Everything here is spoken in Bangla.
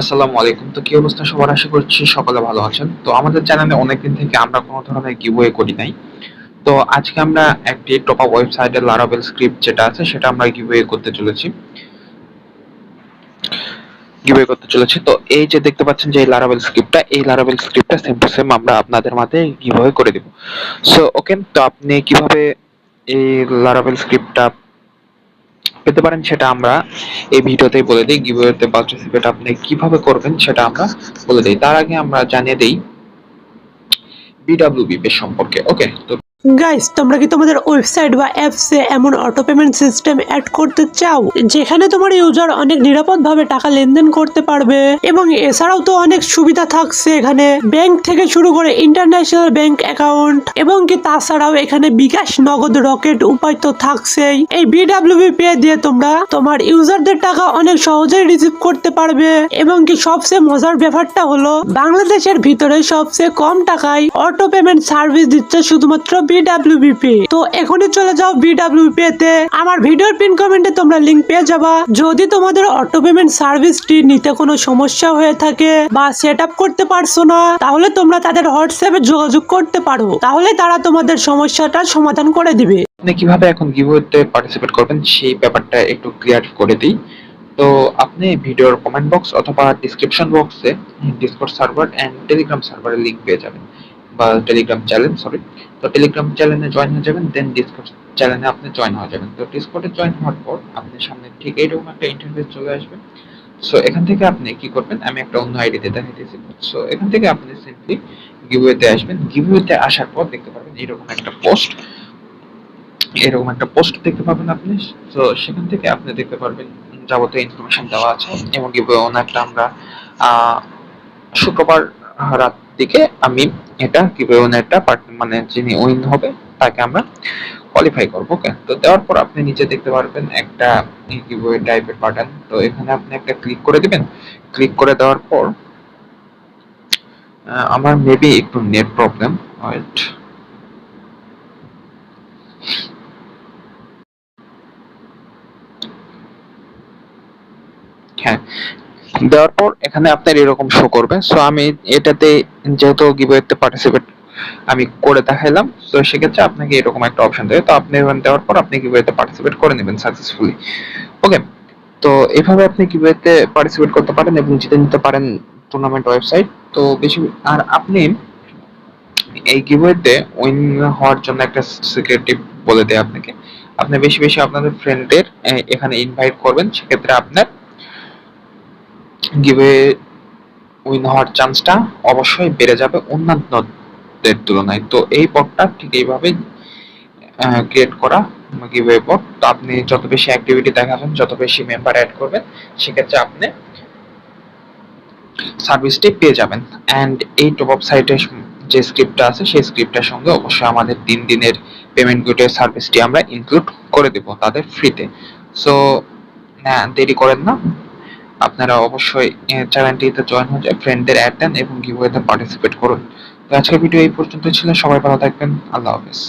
আসসালামু আলাইকুম। তো কি অবস্থা সবার? আশা করছি সকলে ভালো আছেন। তো আমাদের চ্যানেলে অনেকদিন থেকে আমরা কোনো ধরনের গিভওয়ে করি নাই। তো আজকে আমরা একটি টপ আপ ওয়েবসাইটের লারাবেল স্ক্রিপ্ট যেটা আছে, সেটা আমরা গিভওয়ে করতে চলেছি। গিভওয়ে করতে চলেছি। তো এই যে দেখতে পাচ্ছেন যে এই লারাবেল স্ক্রিপ্টটা এই লারাবেল স্ক্রিপ্টটা সেম টু সেম আমরা আপনাদের মাঝে গিভওয়ে করে দিব। সো ওকে তো আপনি কীভাবে এই লারাবেল স্ক্রিপ্টটা পেতে পারেন, সেটা আমরা এই ভিডিওতেই বলে দিই। গিভওয়েতে পার্টিসিপেট আপনি কীভাবে করবেন, সেটা আমরা বলে দিই। তার আগে আমরা জানিয়ে দিই বিডব্লিউবি পে সম্পর্কে। ওকে তো গাইস তোমরা কি তোমাদের ওয়েবসাইট বা অ্যাপসে এমন অটো পেমেন্ট সিস্টেম অ্যাড করতে চাও, যেখানে তোমার ইউজার অনেক নিরাপদভাবে টাকা লেনদেন করতে পারবে? এবং এছাড়াও তো অনেক সুবিধা থাকছে এখানে। ব্যাংক থেকে শুরু করে ইন্টারন্যাশনাল ব্যাংক অ্যাকাউন্ট এবং কি তাছাড়াও এখানে বিকাশ নগদ রকেট উপায় তো থাকছেই। এই বিডাব্লিউবি পে দিয়ে তোমরা তোমার ইউজারদের টাকা অনেক সহজেই রিসিভ করতে পারবে। এবং কি সবচেয়ে মজার ব্যাপারটা হলো, বাংলাদেশের ভিতরে সবচেয়ে কম টাকায় অটো পেমেন্ট সার্ভিস দিচ্ছে শুধুমাত্র বিডাব্লিউবিপি তো এখনই চলে যাও বিডাব্লিউপি তে। আমার ভিডিওর পিন কমেন্টে তোমরা পেয়ে যাবা। যদি তোমাদের অটো পেমেন্ট সার্ভিসটি নিতে কোনো সমস্যা হয়ে থাকে বা সেট করতে পারছ না, তাহলে তোমরা তাদের হোয়াটসঅ্যাপে যোগাযোগ করতে পারো। তাহলে তারা তোমাদের সমস্যাটা সমাধান করে দিবে। আপনি কীভাবে এখন গিভওয়েতে পার্টিসিপেট করবেন সেই ব্যাপারটা একটু ক্লিয়ার করে দিই। তো আপনি ভিডিওর কমেন্ট বক্স অথবা ডিসক্রিপশন বক্সে ডিসকর্ড সার্ভার অ্যান্ড টেলিগ্রাম সার্ভারের লিংক পেয়ে যাবেন। বা টেলিগ্রাম চ্যানেল সরি তো টেলিগ্রাম চ্যানেলে জয়েন হয়ে যাবেন দেন ডিসকর্ড চ্যানেলে আপনি জয়েন হয়ে যাবেন। তো ডিসকর্ডে জয়েন হওয়ার পর আপনার সামনে ঠিক এইরকম একটা ইন্টারফেস চলে আসবে। সো এখান থেকে আপনি কি করবেন, আমি একটা অন্য আইডিতে দেখাইতেছি। সো এখান থেকে আপনি সিম্পলি গিভওয়েতে আসবেন। গিভওয়েতে আসার পর দেখতে পারবেন এরকম একটা পোস্ট এরকম একটা পোস্ট দেখতে পাবেন আপনি। তো সেখান থেকে আপনি দেখতে পারবেন যাবতীয় ইনফরমেশন দেওয়া আছে। এবং গিভওয়ে ওনারটা আমরা শুক্রবার রাত দিকে আমি এটা ওনারটা মানে যিনি উইন হবে, তাকে আমরা কোয়ালিফাই করব ওকে তো দেওয়ার পর আপনি নিচে দেখতে পারবেন একটা গিভওয়ে টাইপের বাটন তো এখানে আপনি একটা ক্লিক করে দিবেন। ক্লিক করে দেওয়ার পর আমার মেবি একটু নেট প্রবলেম ওয়েট হ্যাঁ দেওয়ার পর এখানে আপনার এরকম শো করবে। সো আমি এটাতে যেহেতু গিভওয়েতে পার্টিসিপেট আমি করে দেখাইলাম, তো সেক্ষেত্রে আপনাকে এরকম একটা অপশন দেবে। তো আপনি এখানে দেওয়ার পর আপনি গিভওয়েতে পার্টিসিপেট করে নেবেন সাকসেসফুলি ওকে তো এভাবে আপনি গিভওয়েতে পার্টিসিপেট করতে পারেন এবং জিতে নিতে পারেন টুর্নামেন্ট ওয়েবসাইট তো বেশি আর আপনি এই গিভওয়েতে উইন হওয়ার জন্য একটা সিকিউরিটি বলে দেয় আপনাকে। আপনি বেশি বেশি আপনাদের ফ্রেন্ডদের এখানে ইনভাইট করবেন। সেক্ষেত্রে আপনার গিভে উইন হওয়ার চান্সটা অবশ্যই বেড়ে যাবে অন্যান্যদের তুলনায়। তো এই পথটা ঠিক এইভাবে ক্রিয়েট করা গিভওয়ে পথ তো আপনি যত বেশি অ্যাক্টিভিটি দেখাবেন, যত বেশি মেম্বার অ্যাড করবেন, সেক্ষেত্রে আপনি সার্ভিসটি পেয়ে যাবেন। অ্যান্ড এই টপ আপ সাইটের যে স্ক্রিপ্টটা আছে, সেই স্ক্রিপ্টটার সঙ্গে অবশ্যই আমাদের তিন দিনের পেমেন্ট গুটের সার্ভিসটি আমরা ইনক্লুড করে দেব তাদের ফ্রিতে সো দেরি করেন না। আপনারা অবশ্যই চ্যানেলটিতে জয়েন হয়ে ফ্রেন্ডদের অ্যাড দেন এবং গিভওয়েতে পার্টিসিপেট করুন। তো আজকের ভিডিও এই পর্যন্ত ছিল। সবাই ভালো থাকবেন। আল্লাহ হাফেজ।